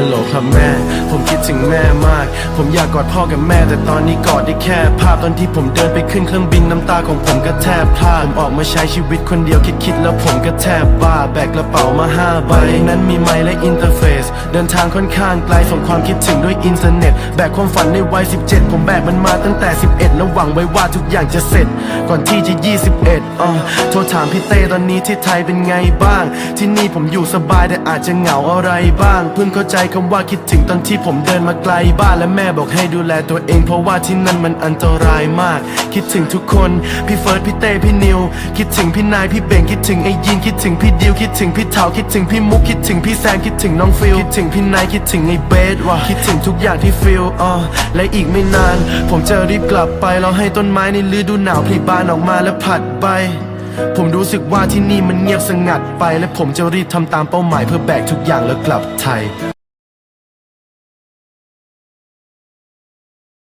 ฮัลโหลครับแม่ ผมคิดถึงแม่มาก ผมอยากกอดพ่อกับแม่ แต่ตอนนี้กอดได้แค่ ภาพตอนที่ผมเดินไปขึ้นเครื่องบินน้ำตาของผมก็แทบพลาดผมออกมาใช้ชีวิตคนเดียวคิดๆแล้วผมก็แทบบ้าแบกกระเป๋ามาห้าใบนนั้นมีไมค์และอินเทอร์เฟซเดินทางค่อนข้างไกลส่งความคิดถึงด้วยอินเทอร์เน็ตแบกความฝันในวัย 17 ผมแบกมันมาตั้งแต่ 11 แล้วหวังไว้ว่าทุกอย่างจะเสร็จ ก่อนที่จะ 21อะโทรถามพี่เต้ตอนนี้ที่ไทยเป็นไงบ้าง ที่นี่ผมอยู่สบายแต่อาจจะเหงาอะไรบ้าง เพิ่งเข้าใจคำว่าคิดถึงตอนที่ผมเดินมาไกลบ้านและแม่บอกให้ดูแลตัวเอง เพราะว่าที่นั่นมันอันตรายมาก คิดถึงทุกคนพี่เฟิร์สพี่เต้พี่นิว คิดถึงพี่นายพี่เบ่งคิดถึงไอ้ยินคิดถึงพี่ดิวคิดถึงพี่เถาคิดถึงพี่มุกคิดถึงพี่แซมคิดถึงน้องฟิลคิดถึงพี่นายคิดถึงไอ้เบสว่ะคิดถึงทุกอย่างที่ฟิลอะและอีกไม่นาน ผมจะรีบกลับไปแล้วให้ต้นไม้ในฤดูหนาวพลีบานออกมาและผลัดใบ ผมรู้สึกว่าที่นี่มันเงียบสงัดไป และผมจะรีบทำตามเป้าหมายเพื่อแบกทุกอย่างแล้วกลับไทย